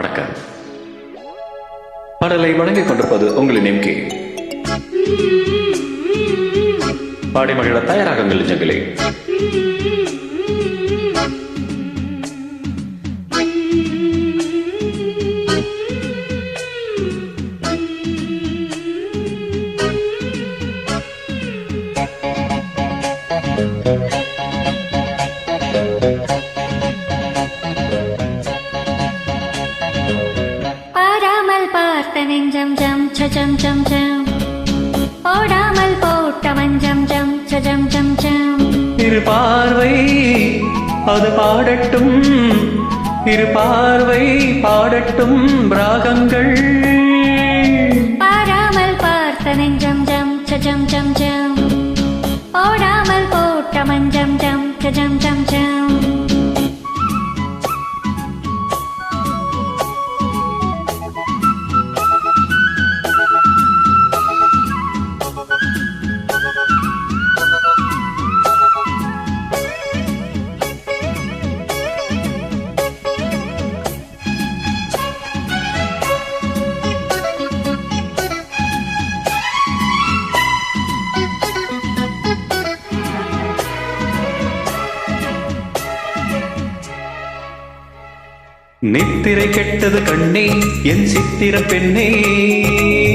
வணக்கம். பாடலை வழங்கிக் கொண்டிருப்பது உங்களின் எம்கே. பாடி மகிழ தயாராகுங்கள் நெஞ்சங்களே. நெஞ்சம் ஜம் சஜம் ஜம் ஜம் ஓடாமல் போட்ட மஞ்சம் ஜம் சஜம் ஜம் ஜம் இரு பார்வை அது பாடட்டும். இரு பார்வை பாடட்டும் ராகங்கள். பாராமல் பார்த்த நெஞ்சம் ஜம் சஜம் ஜம் ஜம் ஓடாமல் போட்ட மஞ்சம் ஜம் சஜம் ஜம் ஜம். நித்திரை கெட்டது கண்ணே என் சித்திர பெண்ணே.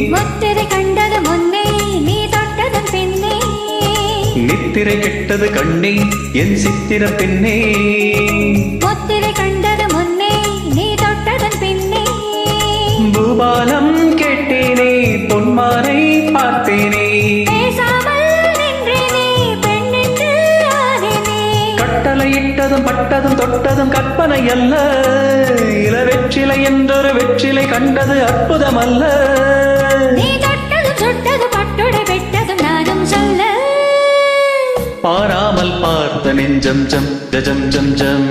முத்திரை கண்டது முன்னே நீ தொட்டதன் பின்னே. நித்திரை கெட்டது கண்ணே என் சித்திர பெண்ணே. முத்திரை கண்டது முன்னே நீ தொட்டதன் பின்னே. பூபாலம் பட்டதும் தொட்டதும் கற்பனை அல்ல. இள வெற்றிலை என்றொரு வெற்றிலை கண்டது அற்புதம் அல்ல பாராமல் பார்த்த நெஞ்சம் ஜம் ஜஜம் ஜம் ஜம்.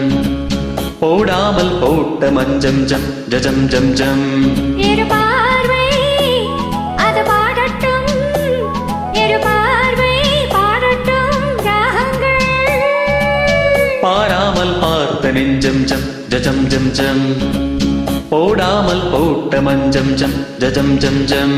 போடாமல் போட்ட மஞ்சம் ஜம் ஜஜம் ஜம் ஜம். பாராமல் பார்த்த நெஞ்சம் ஜம் ஜஜம் ஜம் ஜம் போடாமல் போட்ட மஞ்சம் ஜம் ஜஜம் ஜம் ஜம்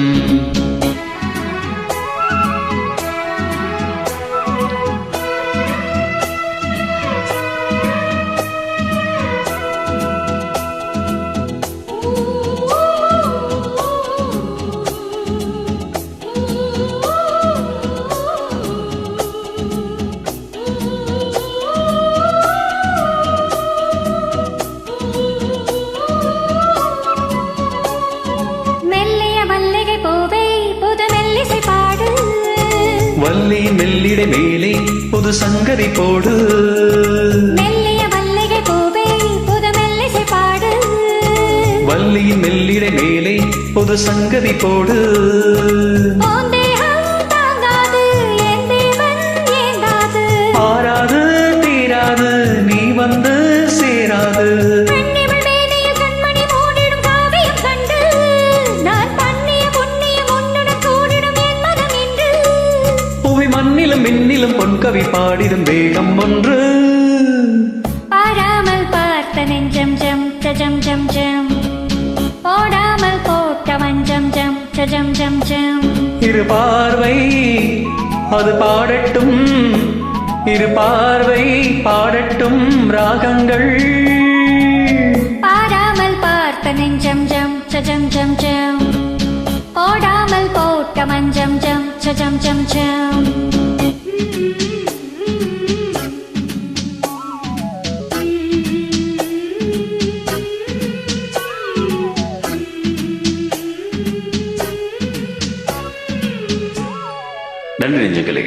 வள்ளி மெல்லிடை மேலே புது சங்கதி போடு. மெல்லிய மல்லிகை பூவே புது மெல்லிசை பாடு. வள்ளியின் மெல்லிடை மேலே புது சங்கதி போடு. மண்ணிலும் மின்னிலும் பொன்கவி பாடிடும் வேகம் ஒன்று. பாராமல் பார்த்த நெஞ்சம் ஜம் ஜம் ஜம் ஜம். போடாமல் போட்ட மஞ்சம் ஜம் ஜம் ஜம் ஜம். இரு பார்வை அது பாடட்டும். இரு பார்வை பாடட்டும் ராகங்கள். பாராமல் பார்த்த நெஞ்சம் ஜம் ஜம் ஜம் ஜம். போடாமல் போட்ட மஞ்சம் ஜம் ஜம் ஜம் ஜம் நன்றி நெஞ்சுகளே